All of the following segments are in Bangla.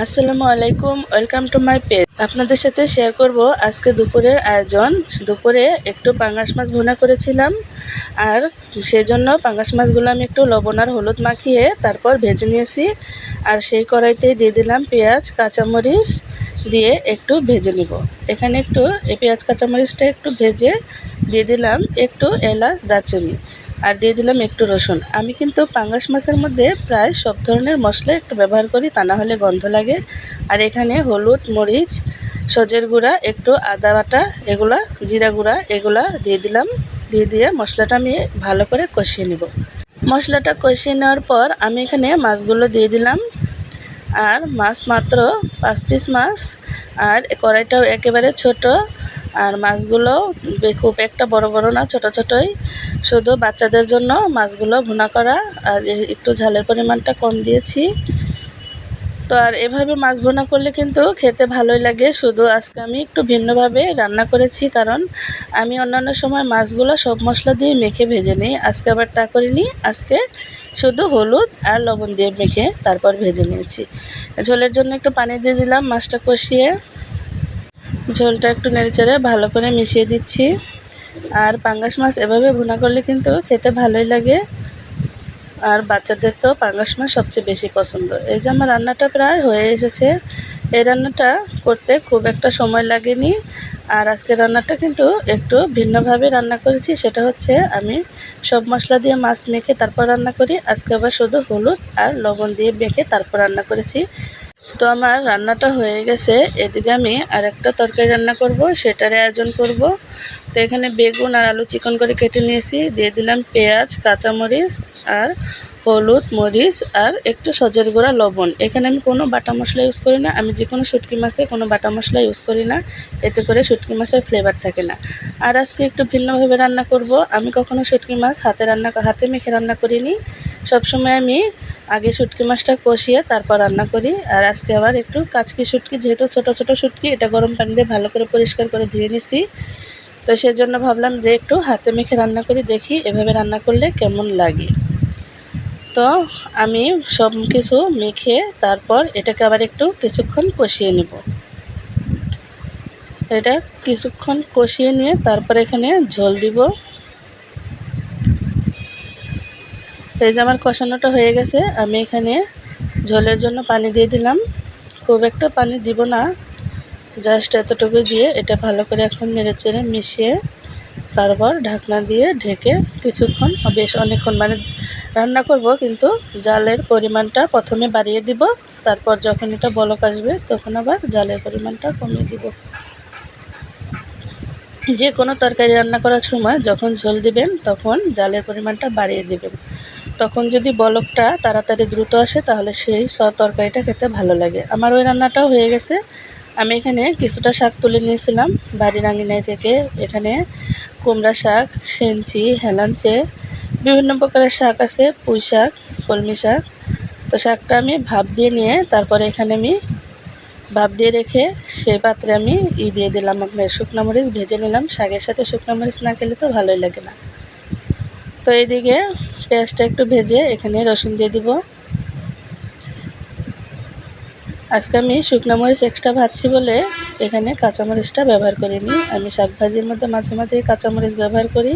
আসসালামু আলাইকুম, ওয়েলকাম টু মাই পেজ। আপনাদের সাথে শেয়ার করব আজকে দুপুরের আয়োজন। দুপুরে একটু পাঙ্গাস মাছ ভুনা করেছিলাম, আর সেই জন্য পাঙ্গাস মাছগুলো আমি একটু লবণ আর হলুদ মাখিয়ে তারপর ভেজে নিয়েছি। আর সেই কড়াইতেই দিয়ে দিলাম পেঁয়াজ, কাঁচামরিচ দিয়ে একটু ভেজে নিব। এখানে একটু এই পেঁয়াজ, কাঁচামরিচটা একটু ভেজে দিয়ে দিলাম একটু এলাচ, দারচিনি। আর দিয়ে দিলাম একটু রসুন। আমি কিন্তু পাঙ্গাস মাছের মধ্যে প্রায় সব ধরনের মশলা একটু ব্যবহার করি, তা না হলে গন্ধ লাগে। আর এখানে হলুদ, মরিচ, সজের গুঁড়া, একটু আদা বাটা, এগুলা, জিরা গুঁড়া, এগুলা দিয়ে দিলাম। দিয়ে দিয়ে মশলাটা আমি ভালো করে কষিয়ে নেব। মশলাটা কষিয়ে নেওয়ার পর আমি এখানে মাছগুলো দিয়ে দিলাম। আর মাছ মাত্র পাঁচ পিস মাছ, আর কড়াইটাও একেবারে ছোট। আর মাছগুলো খুব একটা বড় বড় না, ছোট ছোটই। শুধু বাচ্চাদের জন্য মাছগুলো ভুনা করা, আর একটু ঝালের পরিমাণটা কম দিয়েছি। তো আর এভাবে মাছ ভুনা করলে কিন্তু খেতে ভালোই লাগে। শুধু আজকে আমি একটু ভিন্নভাবে রান্না করেছি, কারণ আমি অন্যান্য সময় মাছগুলো সব মশলা দিয়ে মেখে ভেজে নিই। আজকে আবার তা করিনি, আজকে শুধু হলুদ আর লবণ দিয়ে মেখে তারপর ভেজে নিয়েছি। ঝোলের জন্য একটু পানি দিয়ে দিলাম মাছটা কষিয়ে। ঝোলটা একটু নেড়েচেড়ে ভালো করে মিশিয়ে দিচ্ছি। আর পাঙ্গাস মাছ এভাবে ভুনা করলে কিন্তু খেতে ভালোই লাগে। আর বাচ্চাদের তো পাঙ্গাস মাছ সবচেয়ে বেশি পছন্দ। এই যে আমার রান্নাটা প্রায় হয়ে এসেছে। এই রান্নাটা করতে খুব একটা সময় লাগেনি। আর আজকে রান্নাটা কিন্তু একটু ভিন্নভাবে রান্না করেছি। সেটা হচ্ছে আমি সব মশলা দিয়ে মাছ মেখে তারপর রান্না করি। আজকে আবার শুধু হলুদ আর লবণ দিয়ে মেখে তারপর রান্না করেছি। তো আমার রান্নাটা হয়ে গেছে। এদিকে আমি আর একটা তরকারি রান্না করব সেটার আয়োজন করব। তো এখানে বেগুন আর আলু চিকন করে কেটে নিয়েছি। দিয়ে দিলাম পেঁয়াজ, কাঁচামরিচ আর হলুদ মরিচ আর একটু সজের গুঁড়া, লবণ। এখানে আমি কোনো বাটা মশলা ইউজ করি না। আমি যে কোনো শুটকি মাছে কোনো বাটা মশলা ইউজ করি না। এতে করে শুটকি মাছের ফ্লেভার থাকে না। আর আজকে একটু ভিন্নভাবে রান্না করব। আমি কখনো শুটকি মাছ হাতে রান্না, হাতে মেখে রান্না করিনি। সবসময় আমি আগে শুটকি মাছটা কষিয়ে তারপর রান্না করি। আর আজকে আবার একটু কাচকি শুটকি, যেহেতু ছোট ছোট শুটকি, এটা গরম পানি দিয়ে ভালো করে পরিষ্কার করে ধুয়ে নিছি। তো সেজন্য ভাবলাম যে একটু হাতে মেখে রান্না করি, দেখি এভাবে রান্না করলে কেমন লাগে। তো আমি সব কিছু মেখে তারপর এটাকে আবার একটু কিছুক্ষণ কষিয়ে নেব। এটা কিছুক্ষণ কষিয়ে নিয়ে তারপর এখানে ঝোল দিব। এই যে আমার কষানোটা হয়ে গেছে, আমি এখানে ঝোলের জন্য পানি দিয়ে দিলাম। খুব একটা পানি দিব না জাস্ট এতটুকু দিয়ে এটা ভালো করে এখন নেড়ে চেড়ে মিশিয়ে তারপর ঢাকনা দিয়ে ঢেকে কিছুক্ষণ, বেশ অনেকক্ষণ মানে রান্না করব, কিন্তু জালের পরিমাণটা প্রথমে বাড়িয়ে দিব, তারপর যখন এটা বলক আসবে তখন আবার জালের পরিমাণটা কমিয়ে দিব। যে কোনো তরকারি রান্না করার সময় যখন ঝোল দিবেন তখন জালের পরিমাণটা বাড়িয়ে দিবেন। তখন যদি বলকটা তাড়াতাড়ি দ্রুত আসে, তাহলে সেই তরকারিটা খেতে ভালো লাগে। আমার ওই রান্নাটাও হয়ে গেছে। আমি এখানে কিছুটা শাক তুলে নিয়েছিলাম বাড়ির আঙিনায় থেকে। এখানে কুমড়া শাক সেঞ্চি হেলাঞ্চে, বিভিন্ন প্রকারের শাক আছে, পুঁই শাক, কলমি শাক। তো শাকটা আমি ভাপ দিয়ে নিয়ে তারপরে এখানে আমি ভাপ দিয়ে রেখে সেই পাত্রে আমি ই দিয়ে দিলাম আপনার শুকনো মরিচ, ভেজে নিলাম। শাকের সাথে শুকনো মরিচ না খেলে তো ভালোই লাগে না। তো এইদিকে পেঁয়াজটা একটু ভেজে এখানে রসুন দিয়ে দিব। আজকে আমি শুকনো মরিচ এক্সট্রা ভাজছি বলে এখানে কাঁচামরিচটা ব্যবহার করিনি। আমি শাক ভাজির মধ্যে মাঝে মাঝে কাঁচামরিচ ব্যবহার করি।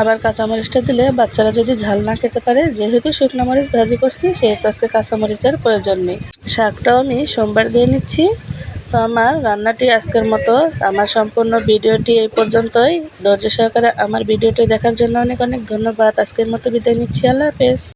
আবার কাঁচামরিচটা দিলে বাচ্চারা যদি ঝাল না খেতে পারে, যেহেতু শুকনো মরিচ ভাজি করছি, সেহেতু আজকে কাঁচামরিচের প্রয়োজন নেই। শাকটাও আমি সোমবার দিয়ে নিচ্ছি। তো আমার রান্নাটি আজকের মতো। আমার সম্পূর্ণ ভিডিওটি এই পর্যন্তই। ধৈর্য সহকারে আমার ভিডিওটি দেখার জন্য অনেক অনেক ধন্যবাদ। আজকের মতো বিদায় নিচ্ছি। আল্লাহ হাফেজ।